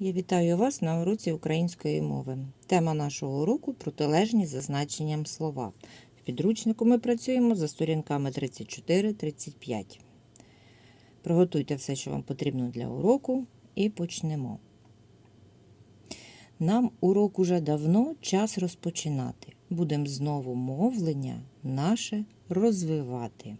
Я вітаю вас на уроці української мови. Тема нашого уроку протилежні за значенням слова. В підручнику ми працюємо за сторінками 34-35. Приготуйте все, що вам потрібно для уроку, і почнемо. Нам урок уже давно час розпочинати. Будемо знову мовлення наше розвивати.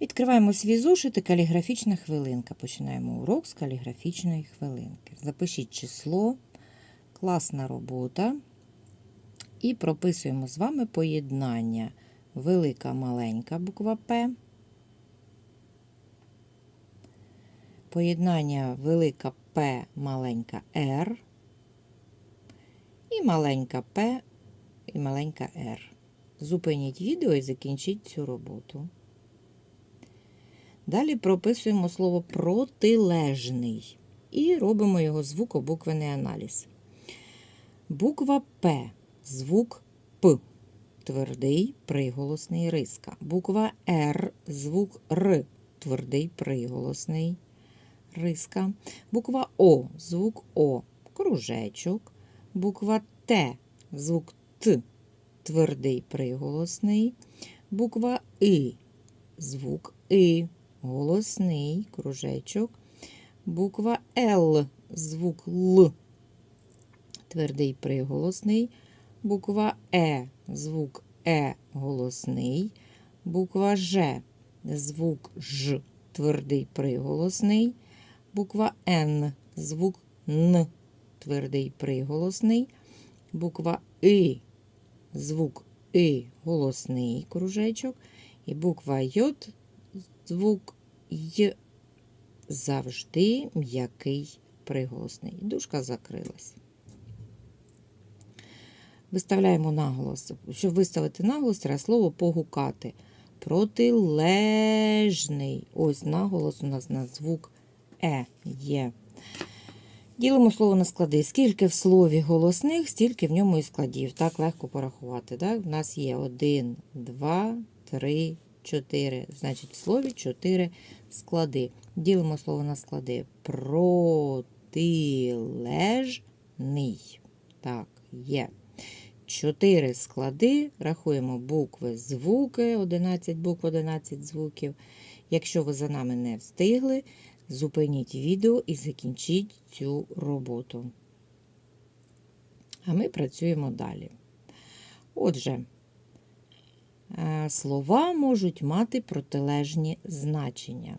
Відкриваємо свій зошит і каліграфічна хвилинка. Починаємо урок з каліграфічної хвилинки. Запишіть число, класна робота. І прописуємо з вами поєднання велика маленька буква П. Поєднання велика П маленька Р. І маленька П і маленька Р. Зупиніть відео і закінчіть цю роботу. Далі прописуємо слово протилежний і робимо його звукобуквений аналіз. Буква П, звук П, твердий приголосний риска. Буква Р, звук Р, твердий приголосний риска. Буква О, звук О, кружечок. Буква Т, звук Т, твердий приголосний. Буква И, звук И, голосний кружечок. Буква Л, звук Л, твердий приголосний. Буква Е, звук Е, голосний. Буква Ж, звук Ж, твердий приголосний. Буква Н, звук Н, твердий приголосний. Буква И, звук И, голосний кружечок. І буква Й, звук Й завжди м'який приголосний. Дужка закрилась. Виставляємо наголос. Щоб виставити наголос, треба слово погукати. Протилежний. Ось наголос у нас на звук Е є. Ділимо слово на склади. Скільки в слові голосних, стільки в ньому і складів. Так легко порахувати. Так? У нас є 1, 2, 3, 4. Значить, в слові 4 склади. Ділимо слово на склади. Протилежний. Так, є. 4 склади. Рахуємо букви, звуки, 11 букв, 11 звуків. Якщо ви за нами не встигли, зупиніть відео і закінчіть цю роботу. А ми працюємо далі. Отже, слова можуть мати протилежні значення.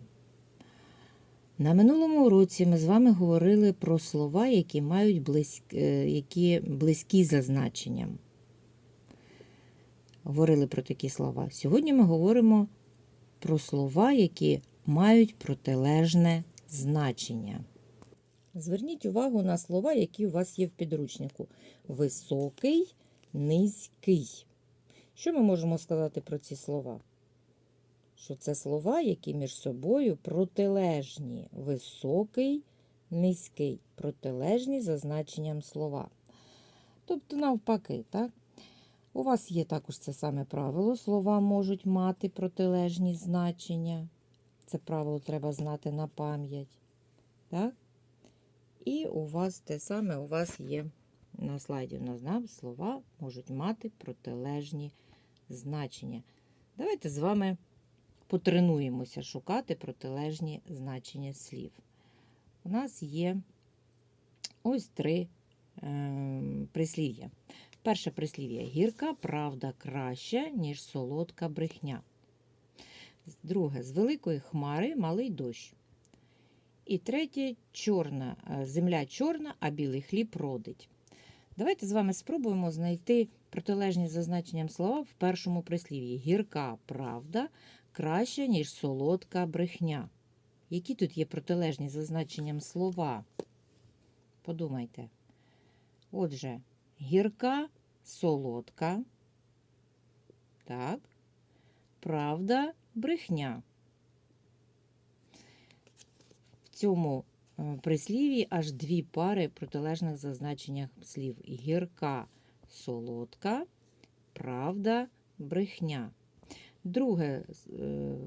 На минулому уроці ми з вами говорили про слова, які мають близькі, які близькі за значенням. Говорили про такі слова. Сьогодні ми говоримо про слова, які мають протилежне значення. Зверніть увагу на слова, які у вас є в підручнику: високий, низький. Що ми можемо сказати про ці слова? Що це слова, які між собою протилежні. Високий, низький, протилежні за значенням слова. Тобто, навпаки, так? У вас є також це саме правило. Слова можуть мати протилежні значення. Це правило треба знати на пам'ять. Так? І у вас те саме у вас є на слайді. У нас да, слова можуть мати протилежні значення. Давайте з вами потренуємося шукати протилежні значення слів. У нас є ось три е, прислів'я. Перше прислів'я гірка правда краща, ніж солодка брехня. Друге з великої хмари малий дощ. І третє чорна, земля чорна, а білий хліб родить. Давайте з вами спробуємо знайти протилежні за значенням слова в першому прислів'ї. Гірка правда краща, ніж солодка брехня. Які тут є протилежні за значенням слова? Подумайте. Отже, гірка солодка. Так. Правда, брехня. В цьому прислів'ї аж дві пари протилежних за значеннях слів. Гірка солодка, правда, брехня. Друге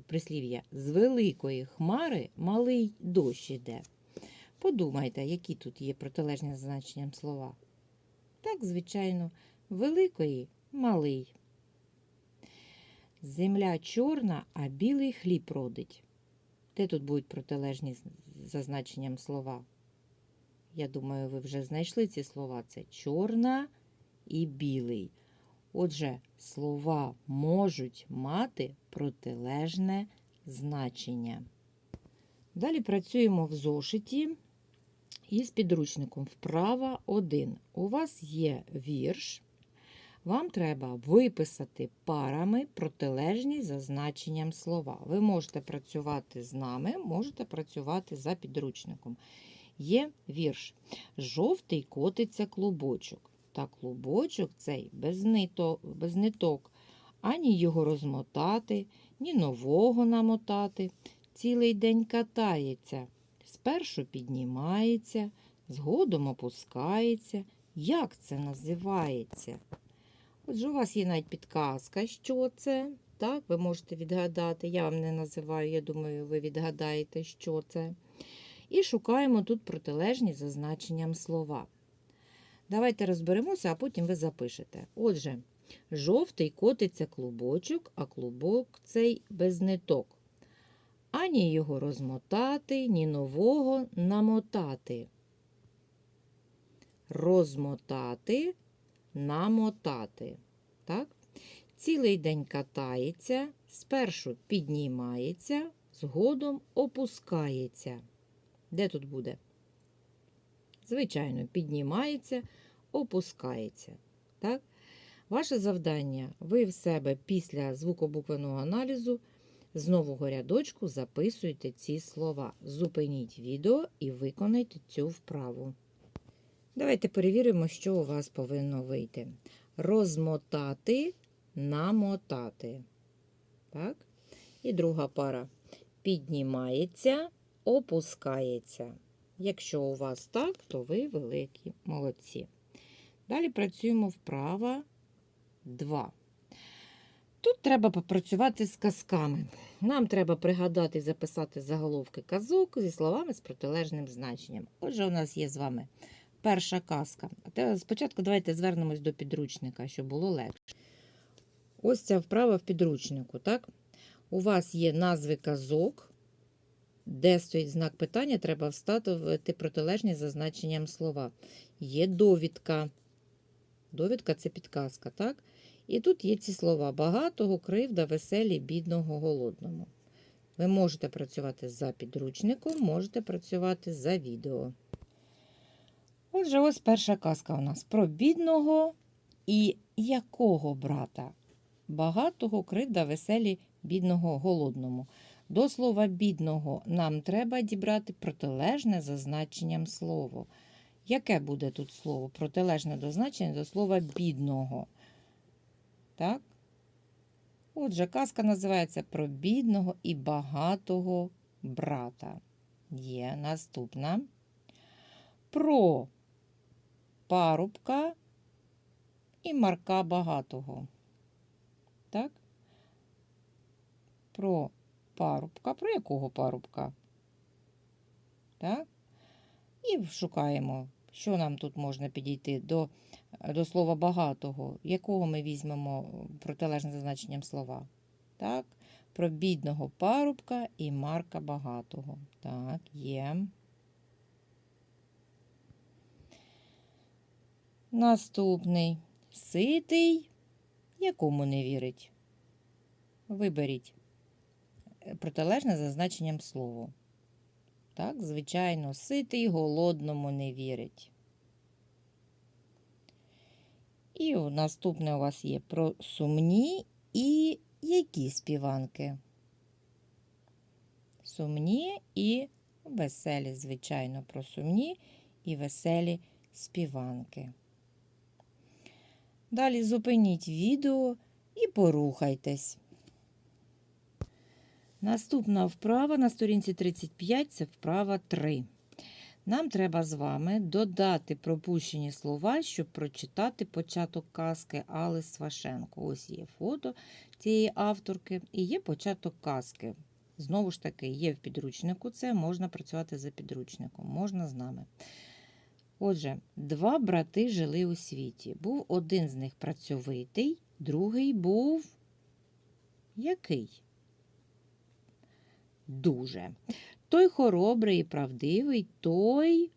прислів'я з великої хмари малий дощ іде. Подумайте, які тут є протилежні за значенням слова. Так, звичайно, великої малий. Земля чорна, а білий хліб родить. Де тут будуть протилежні за значенням слова? Я думаю, ви вже знайшли ці слова. Це чорна і білий. Отже, слова можуть мати протилежне значення. Далі працюємо в зошиті із підручником. Вправа 1. У вас є вірш. Вам треба виписати парами протилежні за значенням слова. Ви можете працювати з нами, можете працювати за підручником. Є вірш. Жовтий котиться клубочок. Та клубочок цей без, нито, без ниток. Ані його розмотати, ні нового намотати. Цілий день катається. Спершу піднімається, згодом опускається. Як це називається? Отже, у вас є навіть підказка, що це. Так, ви можете відгадати. Я вам не називаю, я думаю, ви відгадаєте, що це. І шукаємо тут протилежні за значенням слова. Давайте розберемося, а потім ви запишете. Отже, жовтий котиться клубочок, а клубок цей без ниток. Ані його розмотати, ні нового намотати. Розмотати, намотати. Так? Цілий день катається, спершу піднімається, згодом опускається. Де тут буде? Звичайно, піднімається, опускається. Так? Ваше завдання ви в себе після звукобуквеного аналізу з нового рядочку записуйте ці слова. Зупиніть відео і виконайте цю вправу. Давайте перевіримо, що у вас повинно вийти. Розмотати, намотати. Так? І друга пара. Піднімається, опускається. Якщо у вас так, то ви великі молодці. Далі працюємо вправо 2. Тут треба попрацювати з казками. Нам треба пригадати і записати заголовки казок зі словами з протилежним значенням. Отже, у нас є з вами перша казка. Спочатку давайте звернемось до підручника, щоб було легше. Ось ця вправа в підручнику. так? У вас є назви казок, де стоїть знак питання, треба вставити протилежні за значенням слова. Є довідка. Довідка це підказка, так? І тут є ці слова багатого, кривда, веселі, бідного, голодному. Ви можете працювати за підручником, можете працювати за відео. Отже, ось перша казка у нас про бідного і якого брата? Багатого, кривда, веселі, бідного, голодному. До слова бідного нам треба дібрати протилежне за значенням слово. Яке буде тут слово? Протилежне до значення до слова бідного. Так? Отже, казка називається про бідного і багатого брата. Є наступна. Про парубка і Марка багатого. Так? Про парубка. Про якого парубка? Так? І шукаємо, що нам тут можна підійти до, до слова багатого, якого ми візьмемо протилежне за значенням слова. Так? Про бідного парубка і Марка багатого. Так, є. Наступний. Ситий, якому не вірить. Виберіть протилежне за значенням слово. Так, звичайно, ситий голодному не вірить. І наступне у вас є про сумні і які співанки. Сумні і веселі, звичайно, про сумні і веселі співанки. Далі зупиніть відео і порухайтесь. Наступна вправа на сторінці 35 це вправа 3. Нам треба з вами додати пропущені слова, щоб прочитати початок казки Али Свашенко. Ось є фото цієї авторки і є початок казки. Знову ж таки, є в підручнику це, можна працювати за підручником, можна з нами. Отже, два брати жили у світі. Був один з них працьовитий, другий був який? Дуже. Той хоробрий і правдивий, той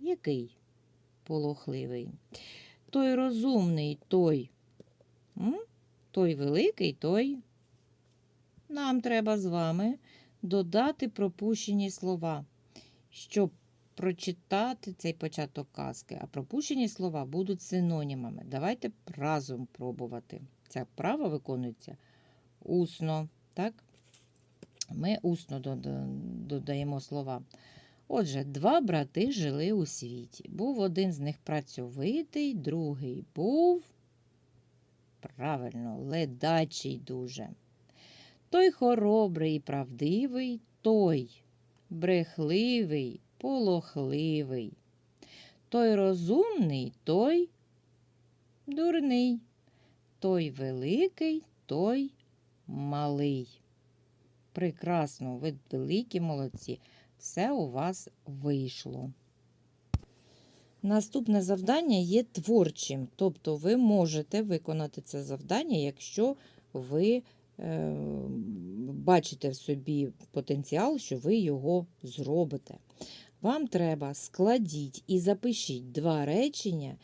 який? Полохливий. Той розумний, той. М? Той великий, той. Нам треба з вами додати пропущені слова, щоб прочитати цей початок казки. А пропущені слова будуть синонімами. Давайте разом пробувати. Ця вправа виконується усно. Так? Ми усно додаємо слова. Отже, два брати жили у світі. Був один з них працьовитий, другий був правильно, ледачий дуже. Той хоробрий і правдивий, той брехливий, полохливий. Той розумний, той дурний. Той великий, той малий. Прекрасно, ви великі молодці. Все у вас вийшло. Наступне завдання є творчим, тобто ви можете виконати це завдання, якщо ви е, бачите в собі потенціал, що ви його зробите. Вам треба складіть і запишіть два речення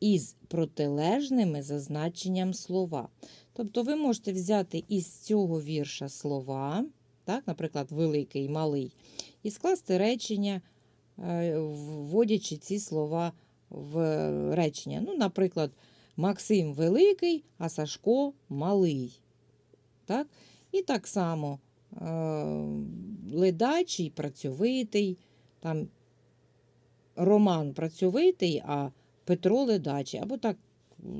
із протилежними за значенням слова. Тобто ви можете взяти із цього вірша слова, так, наприклад, великий малий, і скласти речення, е, вводячи ці слова в речення. Ну, наприклад, Максим великий, а Сашко малий. Так? І так само е, ледачий, працьовитий, там Роман працьовитий, а Петро ледачий. Або так,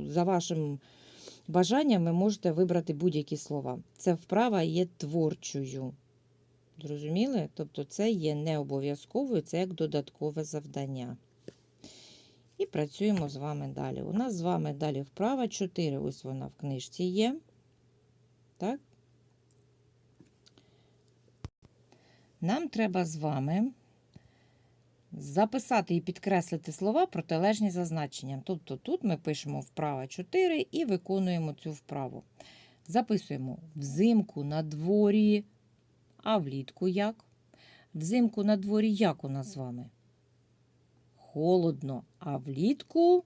за вашим бажанням, ви можете вибрати будь-які слова. Це вправа є творчою. Зрозуміли? Тобто це є не обов'язковою, це як додаткове завдання. І працюємо з вами далі. У нас з вами далі вправа 4. Ось вона в книжці є. Так? Нам треба з вами записати і підкреслити слова протилежні за значенням. Тобто тут ми пишемо вправа 4 і виконуємо цю вправу. Записуємо взимку на дворі, а влітку як? Взимку на дворі як у нас з вами? Холодно, а влітку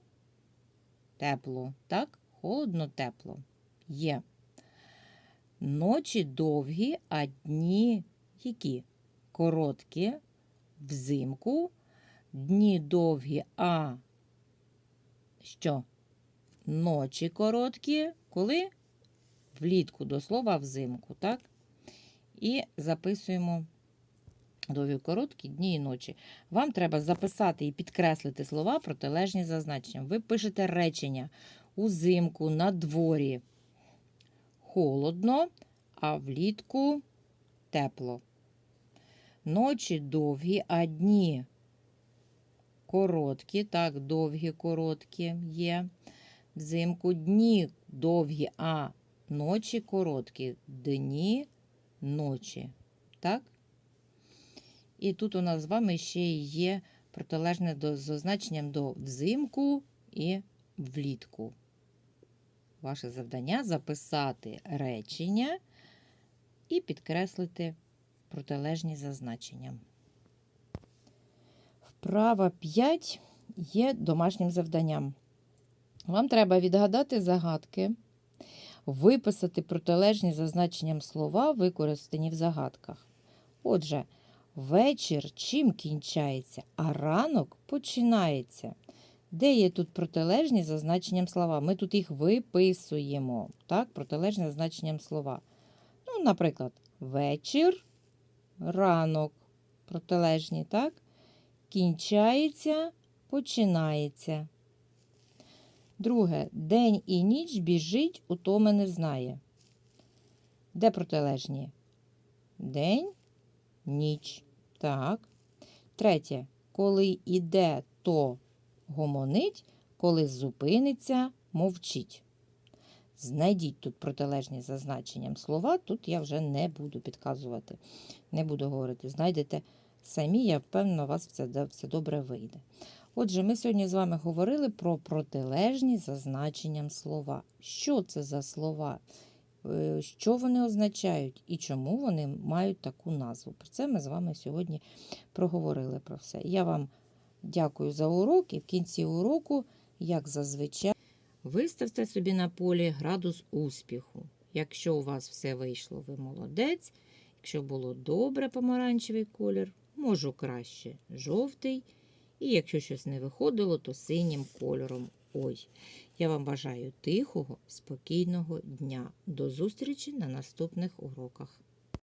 тепло. Так? Холодно, тепло. Є. Ночі довгі, а дні які? Короткі. Взимку. Дні довгі, а що? Ночі короткі. Коли? Влітку, до слова взимку, так? І записуємо довгі короткі дні і ночі. Вам треба записати і підкреслити слова протилежні за значенням. Ви пишете речення узимку, на дворі холодно, а влітку тепло. Ночі довгі, а дні короткі, так, довгі, короткі є. Взимку дні довгі, а ночі короткі, дні ночі. Так? І тут у нас з вами ще є протилежне до, з означенням до взимку і влітку. Ваше завдання записати речення і підкреслити протилежні за значенням. Вправа 5 є домашнім завданням. Вам треба відгадати загадки, виписати протилежні за значенням слова, використані в загадках. Отже, вечір чим кінчається, а ранок починається. Де є тут протилежні за значенням слова? Ми тут їх виписуємо. Так, протилежні за значенням слова. Ну, наприклад, вечір, ранок. Протилежні, так? Кінчається, починається. Друге. День і ніч біжить, утоми не знає. Де протилежні? День, ніч. Так. Третє. Коли іде, то гомонить, коли зупиниться, мовчить. Знайдіть тут протилежні за значенням слова. Тут я вже не буду підказувати, не буду говорити. Знайдете самі, я впевнена, у вас все, все добре вийде. Отже, ми сьогодні з вами говорили про протилежні за значенням слова. Що це за слова? Е, Що вони означають і чому вони мають таку назву? Про це ми з вами сьогодні проговорили про все. Я вам дякую за урок і в кінці уроку, як зазвичай, виставте собі на полі градус успіху. Якщо у вас все вийшло, ви молодець. Якщо було добре помаранчевий колір, можу краще жовтий. І якщо щось не виходило, то синім кольором. Ой. Я вам бажаю тихого, спокійного дня. До зустрічі на наступних уроках.